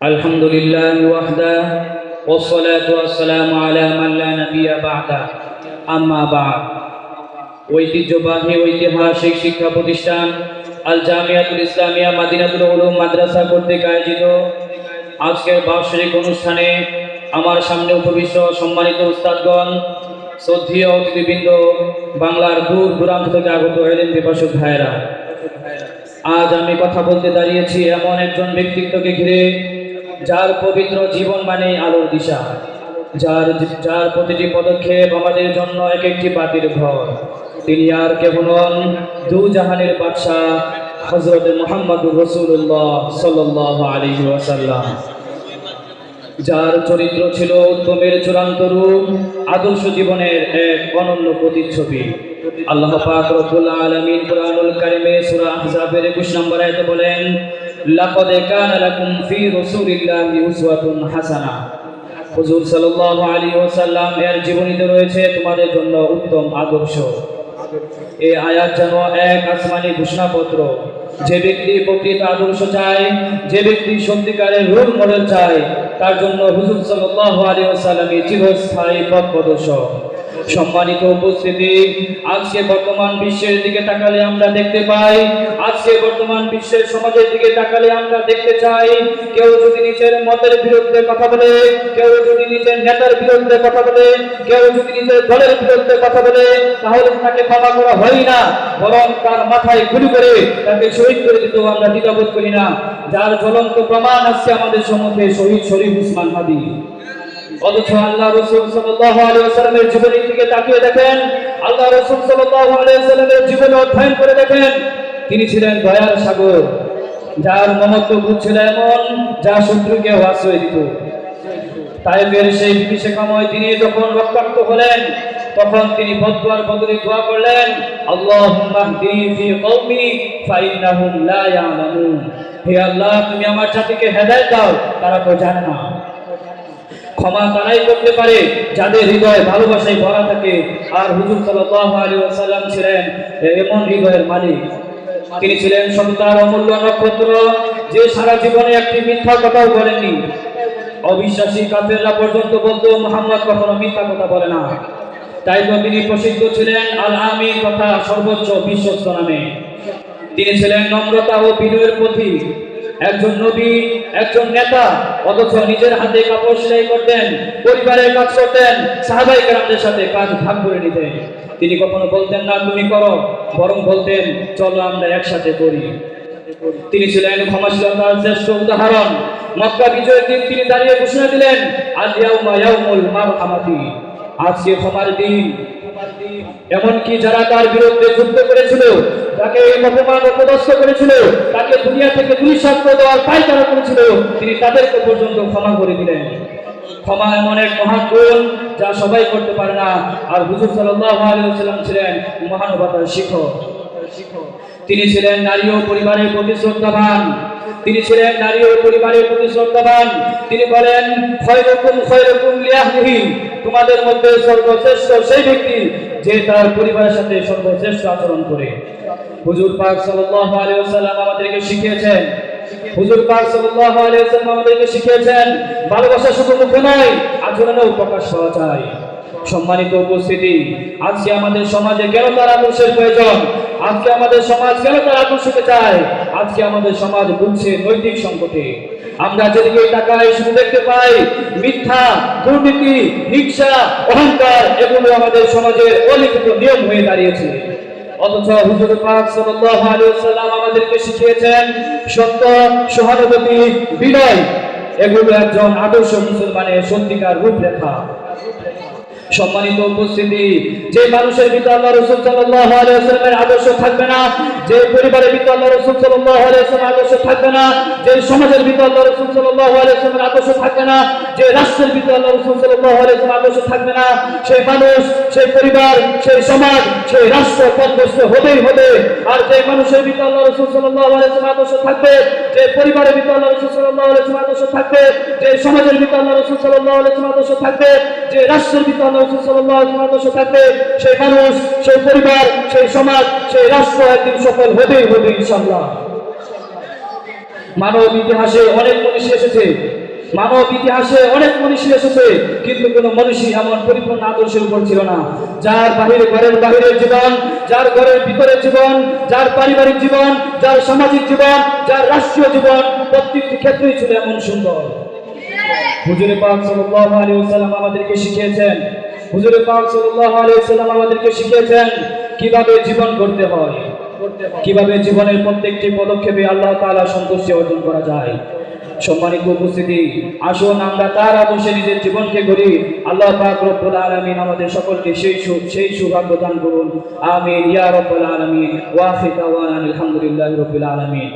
الحمد لله وحده والصلاة والسلام على من لا نبي بعده أما بعد ঐতিহ্যবাহী ঐতিহাসিক শিক্ষা প্রতিষ্ঠান আল জামিয়াতুল ইসলামিয়া মাদিনাতুল উলুম মাদ্রাসা কর্তৃক আয়োজিত আজকের বার্ষিক অনুষ্ঠানে আমার সামনে উপবিষ্ট সম্মানিত উস্তাদগণ শ্রদ্ধীয় অতিথিবৃন্দ বাংলার দূর দূরান্ত থেকে আগত এলেন বিপাসক ভাইয়েরা আজ আমি কথা বলতে দাঁড়িয়েছি এমন একজন ব্যক্তিত্বকে ঘিরে যার পবিত্র জীবন মানে আলোর দিশা, যার যার প্রতিটি পদক্ষেপ আমাদের জন্য এক একটি বাতির ঘর। তিনি আর কেবল দু জাহানের বাদশাহ হজরত মোহাম্মদুর রসুল্লাহ সাল্লাহ আলী ওয়াসাল্লাম। যার চরিত্র ছিল উত্তমের চূড়ান্ত রূপ, আদর্শ জীবনের এক অনন্য প্রতিচ্ছবি। আল্লাহ পাক রব্বুল আলামিন কুরআনুল কারীমে সূরা আহজাবের 21 নম্বর আয়াতে বলেন, লাকাদ কানা লাকুম ফি রাসূলিল্লাহি উসওয়াতুন হাসানা। হুজুর সাল্লাল্লাহু আলাইহি ওয়াসাল্লাম, এর জীবনীতে রয়েছে তোমাদের জন্য উত্তম আদর্শ। এই আয়াত যেন এক আসমানি ঘোষণাপত্র। যে ব্যক্তি প্রকৃত আদর্শ চায়, যে ব্যক্তি সত্যিকারের রোল মডেল চায়, তার জন্য হুজুর সাল্লাল্লাহু আলাইহি ওয়াসাল্লামই চিরস্থায়ী পথ প্রদর্শক। সম্মানিত উপস্থিতি। আজকে বর্তমান বিশ্বের দিকে তাকালে আমরা দেখতে পাই, আজকে বর্তমান বিশ্বের সমাজের দিকে তাকালে আমরা দেখতে চাই, কেউ যদি নিজের মতের বিরুদ্ধে কথা বলে, কেউ যদি নিজের নেতার বিরুদ্ধে কথা বলে, কেউ যদি নিজের দলের বিরুদ্ধে কথা বলে, তাহলে তাকে ক্ষমা করা হয় না, বরং তার মাথায় গুলি করে তাকে শহীদ করে দিতেও আমরা দ্বিধাবোধ করি না। যার জ্বলন্ত প্রমাণ আছে আমাদের সম্মুখে শহীদ শরীফ উসমান হাদি। অথচ আল্লাহ রসুল সাল্লাল্লাহু আলাইহি ওয়াসাল্লামের জীবনী থেকে তাকিয়ে দেখেন, আল্লাহ রসুল সাল্লাল্লাহু আলাইহি ওয়াসাল্লামের জীবন অধ্যয়ন করে দেখেন, তিনি ছিলেন দয়ার সাগর, যার মমত্ব বোধ ছিল এমন যা শত্রুকে আশ্রয় দিত। তাইফের সেই বিভীষিকাময় তিনি যখন রক্তাক্ত হলেন, তখন তিনি বদুয়ার বদলে দোয়া করলেন, আল্লাহুম্মা হদিনি ফি কওমি ফাইন্নাহুম লা ইয়ালামুন। হে আল্লাহ, তুমি আমার জাতিকে হেদায়েত দাও, তারা তো জানে না ক্ষমা তারাই করতে পারে, যাদের হৃদয় ভালোবাসায় ভরা থাকে। আর হুজুর আলাইহি ওয়াসাল্লাম ছিলেন এমন হৃদয়ের মালিক। তিনি ছিলেন সন্তার অমূল্য নক্ষত্র, যে সারা জীবনে একটি মিথ্যা কথাও বলেননি। অবিশ্বাসী কাফেররা পর্যন্ত বলতো, মোহাম্মদ কখনো মিথ্যা কথা বলে না। তাই তো তিনি প্রসিদ্ধ ছিলেন আল আমিন তথা সর্বোচ্চ বিশ্বস্ত নামে। তিনি ছিলেন নম্রতা ও বিনয়ের প্রতীক। একজন নবী, একজন নেতা, অথচ নিজের হাতে কাপড় সেলাই করতেন, পরিবারের কাজ করতেন, সাহাবাই গ্রামদের সাথে কাজ ভাগ করে নিতেন। তিনি কখনো বলতেন না, তুমি করো। বরং বলতেন, চলো আমরা একসাথে করি। তিনি ছিলেন ক্ষমাশীলতার শ্রেষ্ঠ উদাহরণ। মক্কা বিজয়ের দিন তিনি দাঁড়িয়ে ঘোষণা দিলেন আজ ইয়াউমা ইয়াউমুল মারহামাতি। আজকে ক্ষমার দিন। এমনকি যারা তার বিরুদ্ধে যুদ্ধ করেছিল, তাকে অপমান অপদস্থ করেছিল, তাকে দুনিয়া থেকে দুঃসাধ্য দেওয়ার পায়তারা করেছিল, তিনি তাদেরকে পর্যন্ত ক্ষমা করে দিলেন। ক্ষমা এমন এক মহান গুণ যা সবাই করতে পারে না। আর হুজুর ওয়াসাল্লাম ছিলেন মহানুভবতার শিক্ষক। তিনি ছিলেন নারী ও পরিবারের প্রতি শ্রদ্ধাবান। তিনি ছিলেন নারী ও পরিবারের প্রতি শ্রদ্ধাবান। তিনি বলেন, খয়রকুম খয়রকুম লিয়াহলিহি তোমাদের মধ্যে সর্বশ্রেষ্ঠ সেই ব্যক্তি যে তার পরিবারের সাথে সর্বশ্রেষ্ঠ আচরণ করে। হুজুর পাক সাল্লাল্লাহু আলাইহি ওয়াসাল্লাম আমাদেরকে শিখিয়েছেন, হুজুর পাক সাল্লাল্লাহু আলাইহি ওয়াসাল্লাম আমাদেরকে শিখিয়েছেন, ভালোবাসা শুধু মুখে নয়, আচরণেও প্রকাশ পাওয়া যায়। সম্মানিত উপস্থিতি, আজকে আমাদের সমাজে কেন তারা আদর্শের প্রয়োজন? আজকে আমাদের সমাজ কেন তার আদর্শকে চায়? আজকে আমাদের সমাজ বুঝছে নৈতিক সংকটে। আমরা যেদিকে তাকাই, শুধু দেখতে পাই মিথ্যা, দুর্নীতি, হিংসা, অহংকার, এগুলো আমাদের সমাজের অলিখিত নিয়ম হয়ে দাঁড়িয়েছে। অথচ হুজুর পাক সাল্লাল্লাহু আলাইহি ওয়াসাল্লাম আমাদেরকে শিখিয়েছেন, সত্য, সহানুভূতি, বিনয়, এগুলো একজন আদর্শ মুসলমানের সত্যিকার রূপরেখা। সম্মানিত উপস্থিতি, যে মানুষের ভিতরে আল্লাহ রসুল সাল্লাল্লাহু আলাইহি আদর্শ থাকবে না, যে পরিবারের ভিতরে আল্লাহ রসুল সাল্লাল্লাহু আলাইহি আদর্শ থাকবে না, যে সমাজের ভিতরে আল্লাহ রসুল সাল্লাল্লাহু আলাইহি আদর্শ থাকবে না, যে রাষ্ট্রের ভিতরে আল্লাহ রসুল সাল্লাল্লাহু আলাইহি আদর্শ থাকবে না সেই মানুষ সেই পরিবার সেই সমাজ সেই রাষ্ট্র পথভ্রষ্ট হবেই হবে। আর যে মানুষের ভিতরে আল্লাহ রসুল সাল্লাল্লাহু আলাইহি ওয়াসাল্লামের আদর্শ থাকবে, যে পরিবারের ভিতরে আল্লাহ রসুল সাল্লাল্লাহু আলাইহি ওয়াসাল্লামের আদর্শ থাকবে, যে সমাজের ভিতরে আল্লাহ রসুল সাল্লাল্লাহু আলাইহি আদর্শ থাকবে, যে রাষ্ট্রের ভিতরে মানব ইতিহাসে অনেক মনীষী এসেছে। মানব ইতিহাসে অনেক মনীষী এসেছে, কিন্তু কোন মনীষী এমন পরিপূর্ণ আদর্শের উপর ছিল না। যার বাহিরে ঘরের বাহিরের জীবন, যার ঘরের ভিতরের জীবন, যার পারিবারিক জীবন, যার সামাজিক জীবন, যার রাষ্ট্রীয় জীবন, প্রত্যেকটি ক্ষেত্রেই ছিল এমন সুন্দর। হুজুরে পাক সাল্লাল্লাহু আলাইহি ওয়াসাল্লাম আমাদেরকে শিখিয়েছেন হুজুরে পাক সাল্লাল্লাহু আলাইহি ওয়াসাল্লাম আমাদেরকে শিখিয়েছেন কীভাবে জীবন করতে হয়। কীভাবে জীবনের প্রত্যেকটি পদক্ষেপে আল্লাহ তাআলা সন্তুষ্টি অর্জন করা যায়। সম্মানিত উপস্থিতি, আসুন আমরা তার আদর্শে নিজের জীবনকে গড়ি। আল্লাহ পাক রব্বুল আলামিন আমাদের সকলকে সেই সু- সেই সৌভাগ্য দান করুন। আমিন, ইয়া রব্বুল আলামিন। ওয়া আখির দাওয়ানা আলহামদুলিল্লাহি রাব্বিল আলামিন।